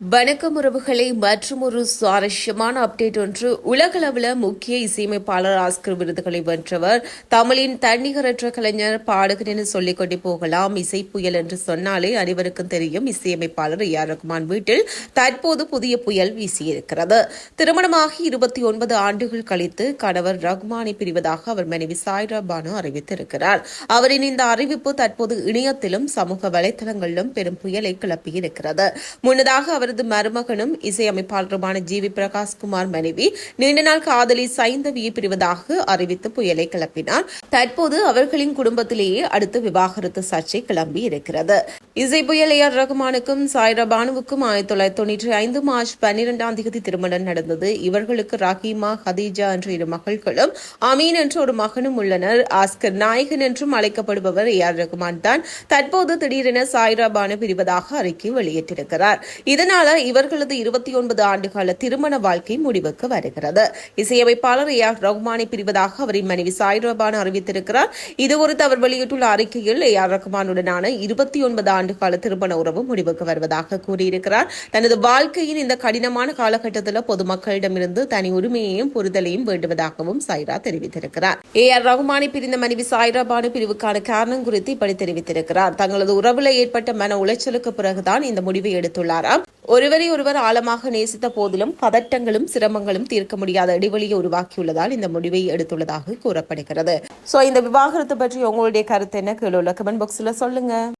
வணக்கம் உறவுகளை மற்றும் ஒரு சுவாரஸ்யமான அப்டேட் ஒன்று. உலகளவில் முக்கிய இசையமைப்பாளர் ஆஸ்கர் விருதுகளை வென்றவர். தமிழின் தன்னிகரற்ற கலைஞர் பாடகர் என சொல்லிக்கொண்டே போகலாம். இசை புயல் என்று சொன்னாலே அனைவருக்கும் தெரியும். இசையமைப்பாளர் ஏ. ஆர். ரகுமான் வீட்டில் தற்போது புதிய புயல் வீசியிருக்கிறது. திருமணமாகி இருபத்தி ஒன்பது ஆண்டுகள் கழித்து கணவர் ரகுமானை பிரிவதாக அவர் மனைவி சாய்ரா பானு அறிவித்திருக்கிறார். அவரின் இந்த அறிவிப்பு தற்போது இணையத்திலும் சமூக வலைதளங்களிலும் பெரும் புயலை கிளப்பியிருக்கிறது. முன்னதாக அவர் அவரது மருமகனும் இசையமைப்பாளருமான ஜி வி பிரகாஷ்குமார் மனைவி நீண்ட நாள் காதலி சைந்தவியை பிரிவதாக அறிவித்து புயலை கிளப்பினார். தற்போது அவர்களின் குடும்பத்திலேயே அடுத்து விவாகரத்து சர்ச்சை கிளம்பி இருக்கிறது. இசை புயல் ஏ ஆர் ரகுமானுக்கும் சாய்ரா பானுவுக்கும் ஆயிரத்தி தொள்ளாயிரத்தி தொண்ணூற்றி ஐந்து மார்ச் பன்னிரெண்டாம் தேதி திருமணம் நடந்தது. இவர்களுக்கு ரஹீமா ஹதீஜா என்ற இரு மகள்களும் அமீன் என்ற ஒரு மகனும் உள்ளனர். ஆஸ்கர் நாயகன் என்றும் அழைக்கப்படுபவர் ஏ ஆர் ரகுமான் தான். தற்போது திடீரென சாய்ரா பானு பிரிவதாக அறிக்கை வெளியிட்டிருக்கிறார். இதனால் இதனால இவர்களது இருபத்தி ஒன்பது ஆண்டுகால திருமண வாழ்க்கை முடிவுக்கு வருகிறது. இசையமைப்பாளர் ஏ ஆர் ரகுமானை பிரிவதாக அவரின் மனைவி சாய்ரா அறிவித்திருக்கிறார். இது குறித்து அவர் வெளியிட்டுள்ள அறிக்கையில் ஏ ஆர் ரகுமானுடனான இருபத்தி ஒன்பது ஆண்டுகால திருமண உறவு முடிவுக்கு வருவதாக கூறியிருக்கிறார். தனது வாழ்க்கையின் இந்த கடினமான காலகட்டத்தில் பொதுமக்களிடமிருந்து தனி உரிமையையும் புரிதலையும் வேண்டுவதாகவும் சாய்ரா தெரிவித்திருக்கிறார். ஏ ஆர் ரகுமானை பிரிந்த மனைவி சாய்ராபானு பிரிவுக்கான காரணம் குறித்து இப்படி தெரிவித்திருக்கிறார். தங்களது உறவுல ஏற்பட்ட மன உளைச்சலுக்கு பிறகுதான் இந்த முடிவை எடுத்துள்ளாராம். ஒருவரை ஒருவர் ஆழமாக நேசித்த போதிலும் பதட்டங்களும் சிரமங்களும் தீர்க்க முடியாத இடைவெளியை உருவாக்கியுள்ளதால் இந்த முடிவை எடுத்துள்ளதாக கூறப்படுகிறது. சோ இந்த விவாகரத்து பற்றி உங்களுடைய கருத்து என்ன? கீழே உள்ள கமெண்ட் பாக்ஸ்ல சொல்லுங்க.